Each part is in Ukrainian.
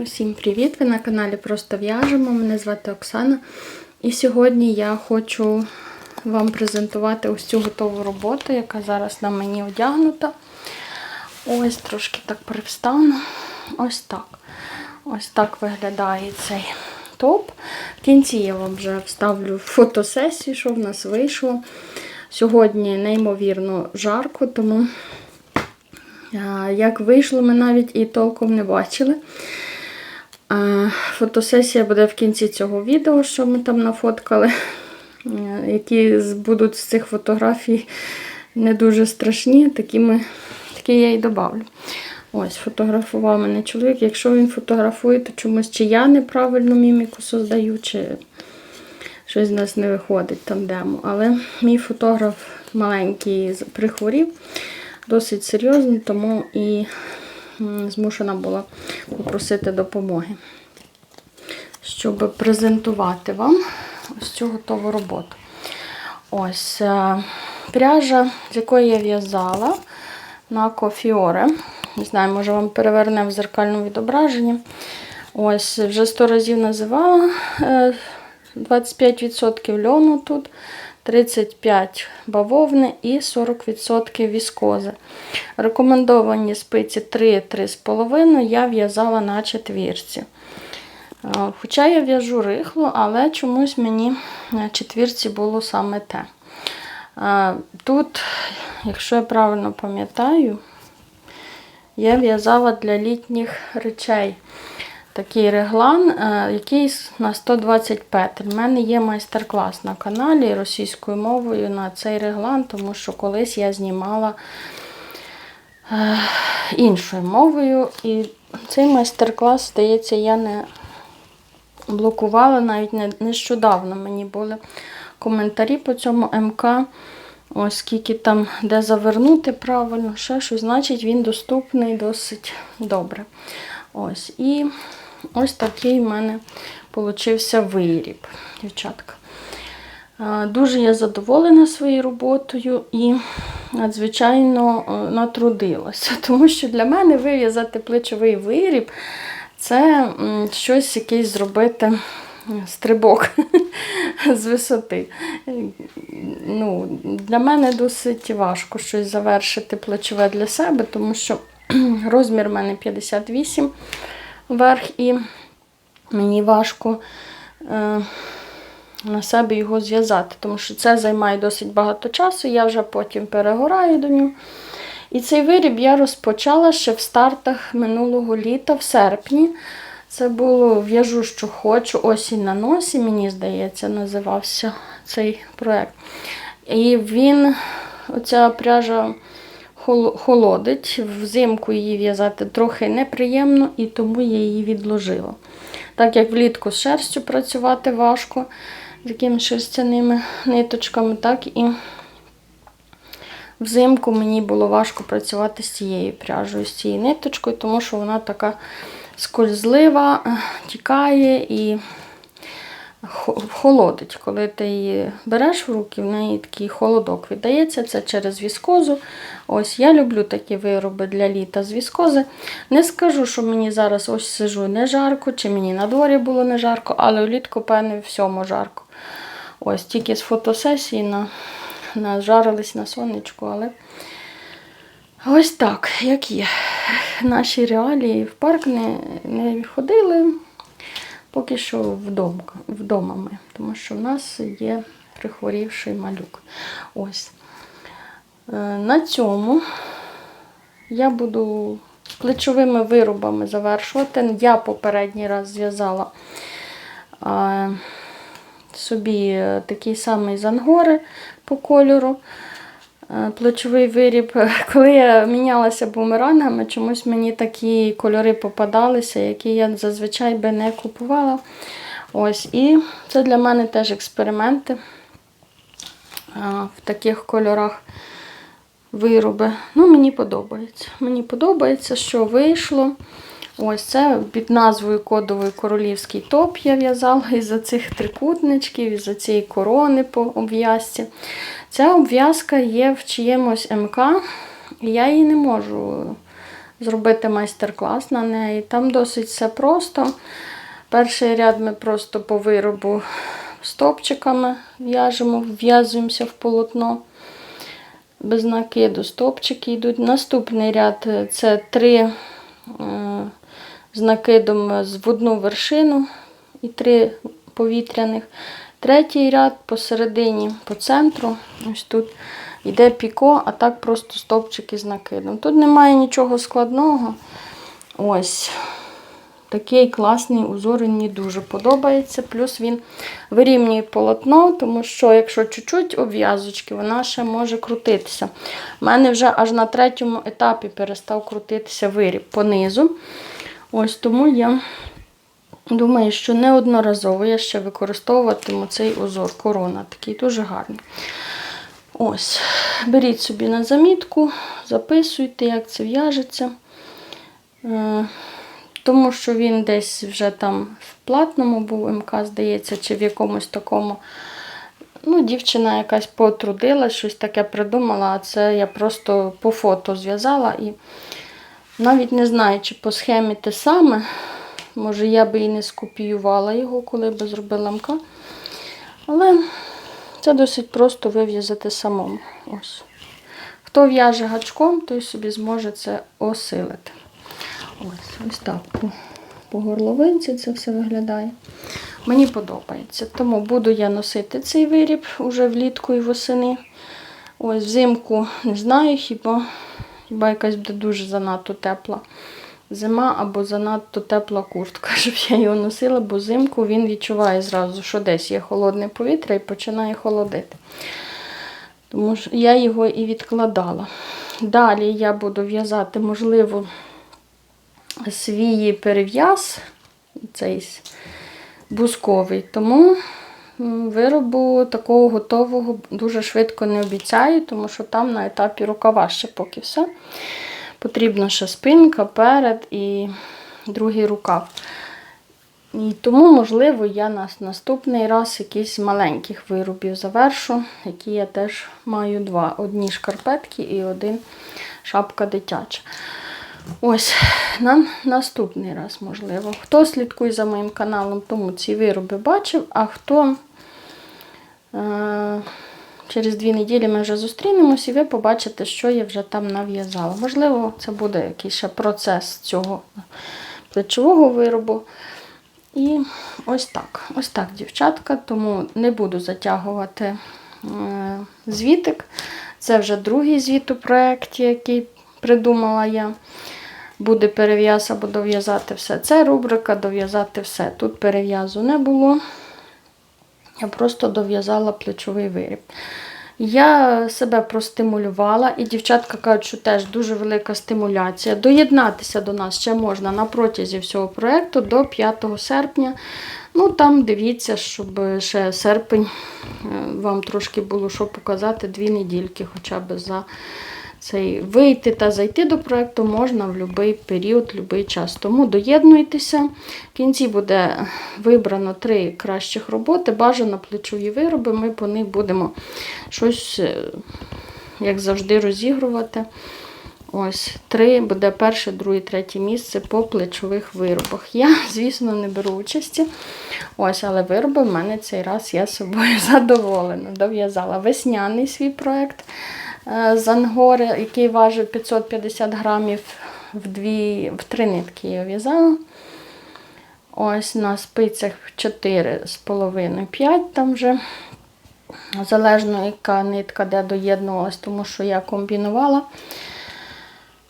Усім привіт! Ви на каналі Просто в'яжемо. Мене звати Оксана. І сьогодні я хочу вам презентувати ось цю готову роботу, яка зараз на мені одягнута. Ось трошки так привстану. Ось так. Ось так виглядає цей топ. В кінці я вам вже вставлю фотосесію, що в нас вийшло. Сьогодні неймовірно жарко, тому як вийшло, ми навіть і толком не бачили. Фотосесія буде в кінці цього відео, що ми там нафоткали, е, які будуть з цих фотографій не дуже страшні, такі, ми, такі я і добавлю. Ось, фотографував мене чоловік. Якщо він фотографує, то чомусь чи я неправильно міміку создаю, чи щось з нас не виходить там демо. Але мій фотограф маленький прихворів, досить серйозно, тому і змушена була попросити допомоги, щоб презентувати вам ось цю готову роботу. Ось е, пряжа, з якої я в'язала на кофіоре. Не знаю, може вам переверне в зеркальному відображенні. Ось, вже 100 разів називала. Е, 25% льону тут, 35 бавовни і 40% віскози. Рекомендовані спиці 3-3,5 я в'язала на четвірці. Е, Хоча я в'яжу рихло, але чомусь мені на четвірці було саме те. Е, Тут, якщо я правильно пам'ятаю, я в'язала для літніх речей такий реглан, е, який на 120 петель. У мене є майстер-клас на каналі російською мовою на цей реглан, тому що колись я знімала е, іншою мовою. І цей майстер-клас, здається, я не блокувала навіть не, нещодавно. Мені були коментарі по цьому МК. Ось скільки там де завернути правильно, ще щось, значить він доступний досить добре. Ось. І ось такий в мене получився виріб, дівчатка. Дуже я задоволена своєю роботою і надзвичайно е, натрудилася, тому що для мене вив'язати плечовий виріб це щось якийсь зробити стрибок з висоти. Ну, для мене досить важко щось завершити плечове для себе, тому що розмір в мене 58 верх, і мені важко е, на себе його зв'язати, тому що це займає досить багато часу, я вже потім перегораю до нього. І цей виріб я розпочала ще в стартах минулого літа, в серпні. Це було в'яжу, що хочу, осінь на носі, мені здається, називався цей проєкт. І він, оця пряжа холодить, взимку її в'язати трохи неприємно, і тому я її відложила. Так як влітку з шерстю працювати важко, з якимись шерстяними ниточками, так і взимку мені було важко працювати з цією пряжею, з цією ниточкою, тому що вона така скользлива, тікає і холодить. Коли ти її береш в руки, в неї такий холодок віддається. Це через віскозу. Ось я люблю такі вироби для літа з віскози. Не скажу, що мені зараз ось сижу не жарко, чи мені на дворі було не жарко, але влітку, певне, всьому жарко. Ось тільки з фотосесії на, нажарились на сонечку, але ось так, як є. Наші реалії в парк не, не ходили, поки що вдома, вдома ми, тому що в нас є прихворівший малюк. Ось. Е, На цьому я буду плечовими виробами завершувати. Я попередній раз зв'язала собі е, такий самий з ангори по кольору. Е, Плечовий виріб. Коли я мінялася бумерангами, чомусь мені такі кольори попадалися, які я зазвичай би не купувала. Ось, і це для мене теж експерименти в таких кольорах вироби. Ну, мені подобається. Мені подобається, що вийшло. Ось це під назвою кодовий королівський топ я в'язала із-за цих трикутничків, із-за цієї корони по обв'язці. Ця обв'язка є в чиємусь МК, і я її не можу зробити майстер-клас на неї. Там досить все просто. Перший ряд ми просто по виробу стопчиками в'яжемо, вв'язуємося в полотно без накиду. Стопчики йдуть. Наступний ряд це три е, з накидом в одну вершину і три повітряних. Третій ряд посередині, по центру, ось тут йде піко, а так просто стовпчики з накидом. Тут немає нічого складного. Ось такий класний узор, мені дуже подобається. Плюс він вирівнює полотно, тому що якщо чуть-чуть обв'язочки, вона ще може крутитися. У мене вже аж на третьому етапі перестав крутитися виріб понизу. Ось тому я Думаю, що неодноразово я ще використовуватиму цей узор корона. Такий дуже гарний. Ось, беріть собі на замітку, записуйте, як це в'яжеться. Е, Тому що він десь вже там в платному був МК, здається, чи в якомусь такому. Ну, дівчина якась потрудила, щось таке придумала, а це я просто по фото зв'язала і навіть не знаю, чи по схемі те саме. Може, я би і не скопіювала його, коли би зробила МК. Але це досить просто вив'язати самому. Ось. Хто в'яже гачком, той собі зможе це осилити. Ось, ось так по, по горловинці це все виглядає. Мені подобається. Тому буду я носити цей виріб уже влітку і восени. Ось взимку не знаю, хіба, хіба якась буде дуже занадто тепла зима або занадто тепла куртка, щоб я його носила, бо взимку він відчуває зразу, що десь є холодне повітря і починає холодити. Тому що я його і відкладала. Далі я буду в'язати, можливо, свій перев'яз, цей бусковий. Тому виробу такого готового дуже швидко не обіцяю, тому що там на етапі рукава ще поки все. Потрібна ще спинка, перед і другий рукав. І тому, можливо, я на наступний раз якийсь з маленьких виробів завершу, які я теж маю два. Одні шкарпетки і один шапка дитяча. Ось, на наступний раз, можливо. Хто слідкує за моїм каналом, тому ці вироби бачив, а хто е- через дві неділі ми вже зустрінемось, і ви побачите, що я вже там нав'язала. Можливо, це буде якийсь ще процес цього плечового виробу. І ось так. Ось так, дівчатка, тому не буду затягувати е, звітик. Це вже другий звіт у проєкті, який придумала я. Буде перев'яз або дов'язати все. Це рубрика дов'язати все. Тут перев'язу не було. Я просто дов'язала плечовий виріб. Я себе простимулювала, і дівчатка кажуть, що теж дуже велика стимуляція. Доєднатися до нас ще можна на протязі всього проєкту до 5 серпня. Ну там дивіться, щоб ще серпень е, вам трошки було що показати, дві недільки хоча б за цей вийти та зайти до проєкту можна в будь-який період, будь-який час. Тому доєднуйтеся. В кінці буде вибрано три кращих роботи, бажано плечові вироби. Ми по них будемо щось, е, як завжди, розігрувати. Ось три буде перше, друге, третє місце по плечових виробах. Я, звісно, не беру участі. Ось, але вироби в мене цей раз я собою задоволена. Дов'язала весняний свій проект е, з ангори, який важив 550 грамів в, дві, в три нитки я в'язала. Ось на спицях 4,5-5 там вже. Залежно, яка нитка де доєднувалась, тому що я комбінувала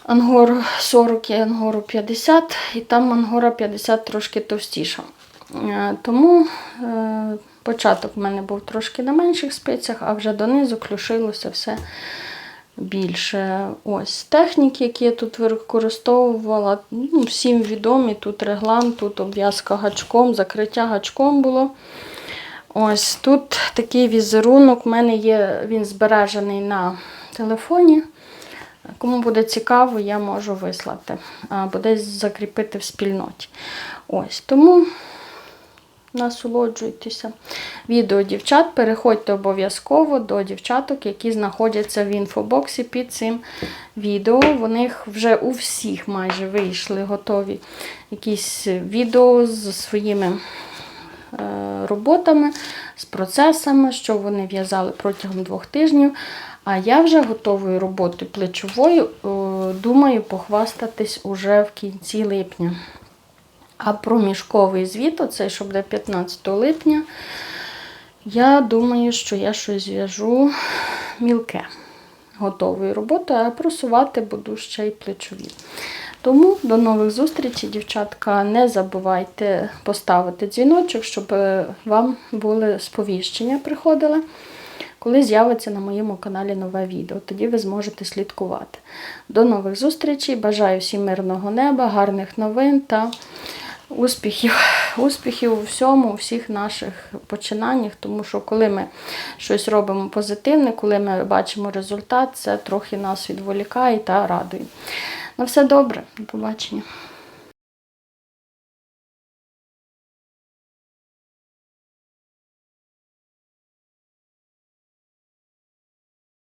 ангору 40 і ангору 50, і там ангора 50 трошки товстіша. Е, Тому е, початок в мене був трошки на менших спицях, а вже донизу клюшилося все більше. Ось техніки, які я тут використовувала, ну, всім відомі. Тут реглан, тут обв'язка гачком, закриття гачком було. Ось тут такий візерунок. У мене є, він збережений на телефоні. Кому буде цікаво, я можу вислати або десь закріпити в спільноті. Ось тому насолоджуйтеся. відео дівчат, переходьте обов'язково до дівчаток, які знаходяться в інфобоксі під цим відео. У них вже у всіх майже вийшли готові якісь відео з своїми е, роботами, з процесами, що вони в'язали протягом двох тижнів. А я вже готовою роботою плечовою е, думаю похвастатись уже в кінці липня. А про мішковий звіт, оцей, що буде 15 липня, я думаю, що я щось зв'яжу мілке готовою роботою, а просувати буду ще й плечові. Тому до нових зустрічей, дівчатка. Не забувайте поставити дзвіночок, щоб е, вам були сповіщення приходили, коли з'явиться на моєму каналі нове відео. Тоді ви зможете слідкувати. До нових зустрічей. Бажаю всім мирного неба, гарних новин та успіхів, успіхів у всьому, у всіх наших починаннях, тому що коли ми щось робимо позитивне, коли ми бачимо результат, це трохи нас відволікає та радує. На все добре, до побачення.